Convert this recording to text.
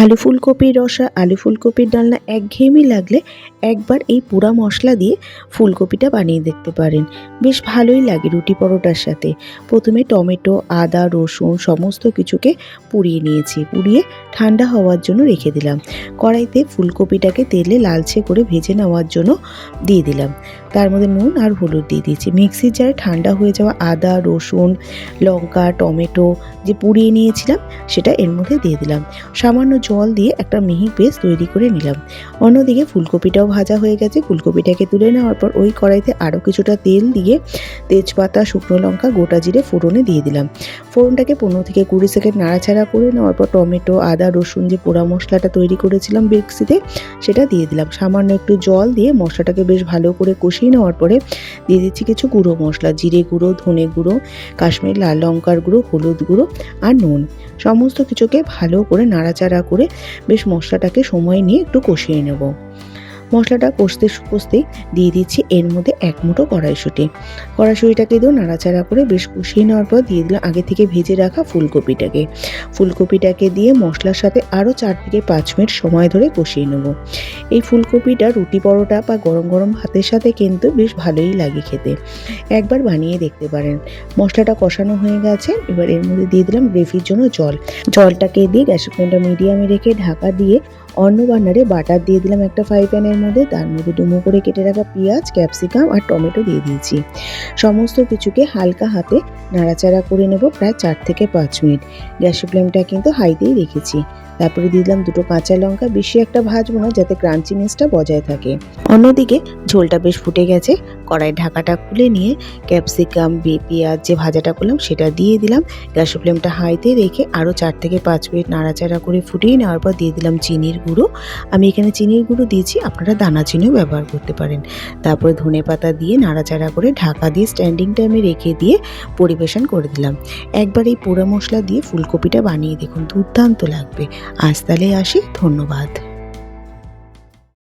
আলু ফুলকপির রসা, আলু ফুলকপির ডালনা একঘেয়েমি লাগলে একবার এই পোড়া মশলা দিয়ে ফুলকপিটা বানিয়ে দেখতে পারেন। বেশ ভালোই লাগে রুটি পরোটার সাথে। প্রথমে টমেটো, আদা, রসুন সমস্ত কিছুকে পুড়িয়ে নিয়েছি, পুড়িয়ে ঠান্ডা হওয়ার জন্য রেখে দিলাম। কড়াইতে ফুলকপিটাকে তেলে লালচে করে ভেজে নেওয়ার জন্য দিয়ে দিলাম। তার মধ্যে নুন আর হলুদ দিয়ে দিয়েছি। মিক্সির জারে ঠান্ডা হয়ে যাওয়া আদা, রসুন, লঙ্কা, টমেটো যে পুড়িয়ে নিয়েছিলাম, সেটা এর মধ্যে দিয়ে দিলাম। সামান্য জল দিয়ে একটা মিহি পেস্ট তৈরি করে নিলাম। অন্যদিকে ফুলকপিটাও ভাজা হয়ে গেছে। ফুলকপিটাকে তুলে নেওয়ার পর ওই কড়াইতে আরও কিছুটা তেল দিয়ে তেজপাতা, শুকনো লঙ্কা, গোটা জিরে ফোড়নে দিয়ে দিলাম। ফোড়নটাকে পনেরো থেকে কুড়ি সেকেন্ড নাড়াচাড়া করে নেওয়ার পর টমেটো, আদা, রসুন যে পোড়া মশলাটা তৈরি করেছিলাম মিক্সিতে, সেটা দিয়ে দিলাম। সামান্য একটু জল দিয়ে মশলাটাকে বেশ ভালো করে কষিয়ে নেওয়ার পরে দিয়ে দিচ্ছি কিছু গুঁড়ো মশলা, জিরে গুঁড়ো, ধনে গুঁড়ো, কাশ্মীর লাল লঙ্কার গুঁড়ো, হলুদ গুঁড়ো আর নুন। সমস্ত কিছুকে ভালো করে নাড়াচাড়া করে বেশ মশলাটাকে সময় নিয়ে একটু কষিয়ে নেব। মশলাটা কষতে কষতেই দিয়ে দিচ্ছি। এর মধ্যে এক মুঠো কড়াইশুঁটি। কড়াইশুঁটিটাকে দিয়েও নাড়াচাড়া করে বেশ কষিয়ে নেওয়ার পর দিয়ে দিলাম আগে থেকে ভেজে রাখা ফুলকপিটাকে। ফুলকপিটাকে দিয়ে মশলার সাথে আরও চার থেকে পাঁচ মিনিট সময় ধরে কষিয়ে নেব। এই ফুলকপিটা রুটি পরোটা বা গরম গরম ভাতের সাথে কিন্তু বেশ ভালোই লাগে খেতে। একবার বানিয়ে দেখতে পারেন। মশলাটা কষানো হয়ে গেছে। এবার এর মধ্যে দিয়ে দিলাম গ্রেভির জন্য জল। জলটাকে দিয়ে গ্যাসের ফ্লেমটা মিডিয়ামে রেখে ঢাকা দিয়ে অন্য বার্নারে বাটার দিয়ে দিলাম একটা ফ্রাই প্যানের মধ্যে তার মধ্যে ডুমো করে কেটে রাখা পেঁয়াজ, ক্যাপসিকাম আর টমেটো দিয়ে দিয়েছি। সমস্ত কিছুকে হালকা হাতে নাড়াচাড়া করে নেব প্রায় চার থেকে পাঁচ মিনিট। গ্যাসের ফ্লেমটা কিন্তু হাইতেই রেখেছি। তারপরে দিয়ে দিলাম দুটো কাঁচা লঙ্কা, বেশি একটা ভাজবো না, যাতে ক্রাঞ্চিনেসটা বজায় থাকে। অন্যদিকে ঝোলটা বেশ ফুটে গেছে। কড়াই ঢাকাটা খুলে নিয়ে ক্যাপসিকাম পেঁয়াজ যে ভাজাটা করলাম সেটা দিয়ে দিলাম। গ্যাসের ফ্লেমটা হাইতে রেখে আরও চার থেকে পাঁচ মিনিট নাড়াচাড়া করে ফুটিয়ে নেওয়ার পর দিয়ে দিলাম চিনির গুঁড়ো। আমি এখানে চিনির গুঁড়ো দিয়েছি, আপনারা দানা চিনিও ব্যবহার করতে পারেন। তারপরে ধনে পাতা দিয়ে নাড়াচাড়া করে ঢাকা দিয়ে স্ট্যান্ডিং টাইমে রেখে দিয়ে পরিবেশন করে দিলাম। একবার এই পোড়া মশলা দিয়ে ফুলকপিটা বানিয়ে দেখুন, দুর্দান্ত লাগবে। আজ তাহলে আসি, ধন্যবাদ।